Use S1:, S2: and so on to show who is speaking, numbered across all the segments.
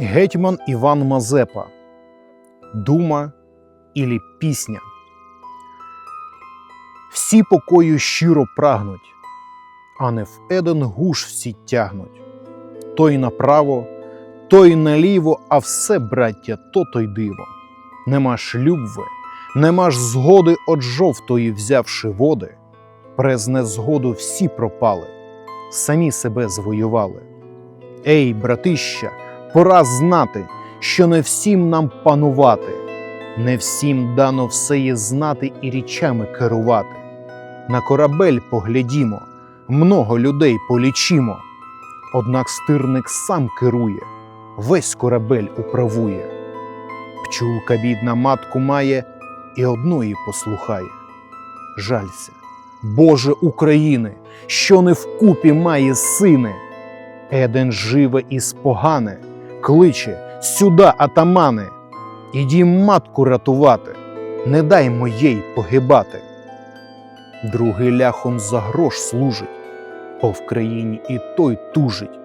S1: Гетьман Іван Мазепа. Дума ілі пісня. Всі покою щиро прагнуть, а не в еден гуш всі тягнуть. Той направо, той наліво, а все, браття, то той диво. Нема ж любви, нема ж згоди от жовтої взявши води. През незгоду всі пропали, самі себе звоювали. Ей, братища, пора знати, що не всім нам панувати, не всім дано все є знати і річами керувати. На корабель поглядімо, много людей полічімо. Однак стирник сам керує, весь корабель управує. Пчулка бідна матку має і одної послухає. Жалься, Боже України, що не вкупі має сини. Еден живе і спогане, кличе сюда, атамане, ідім матку рятувати, не дай моєй погибати. Другий ляхом за грош служить, по в країні і той тужить.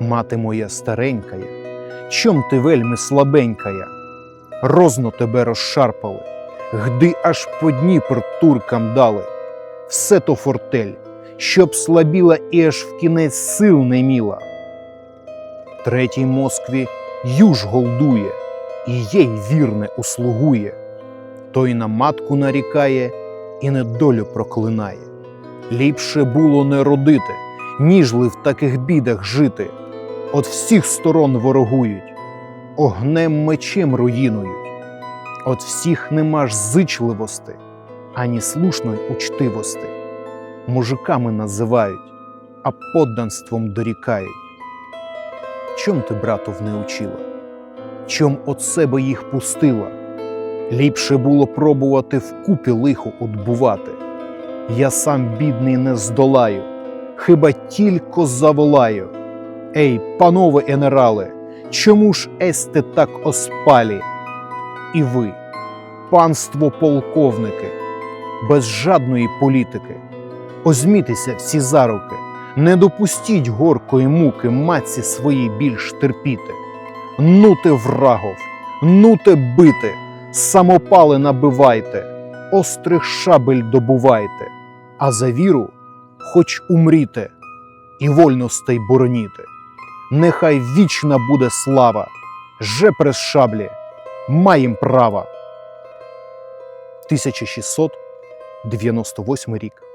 S1: Мати моя старенькая, чом ти вельми слабенькая, розно тебе розшарпали, гди аж по Дніпр туркам дали, все то фортель, щоб слабіла і аж в кінець сил не міла. Третій Москві юж голдує, і їй вірне услугує. Той на матку нарікає і недолю проклинає. Ліпше було не родити, ніжли в таких бідах жити. От всіх сторон ворогують, огнем мечем руїнують. От всіх нема ж зичливости, ані слушної учтивости. Мужиками називають, а подданством дорікають. Чом ти, братов, не учила? Чом от себе їх пустила? Ліпше було пробувати вкупі лихо отбувати. Я сам бідний не здолаю, хіба тільки заволаю. Ей, панове генерали, чому ж есте так оспалі? І ви, панство полковники, без жадної політики, озмітеся всі за руки, не допустіть горкої муки матці своїй більш терпіти. Нуте врагов, нуте бити, самопали набивайте, острих шабель добувайте, а за віру хоч умріте і вольностей бороніте. Нехай вічна буде слава, же през шаблі маєм права. 1698 рік.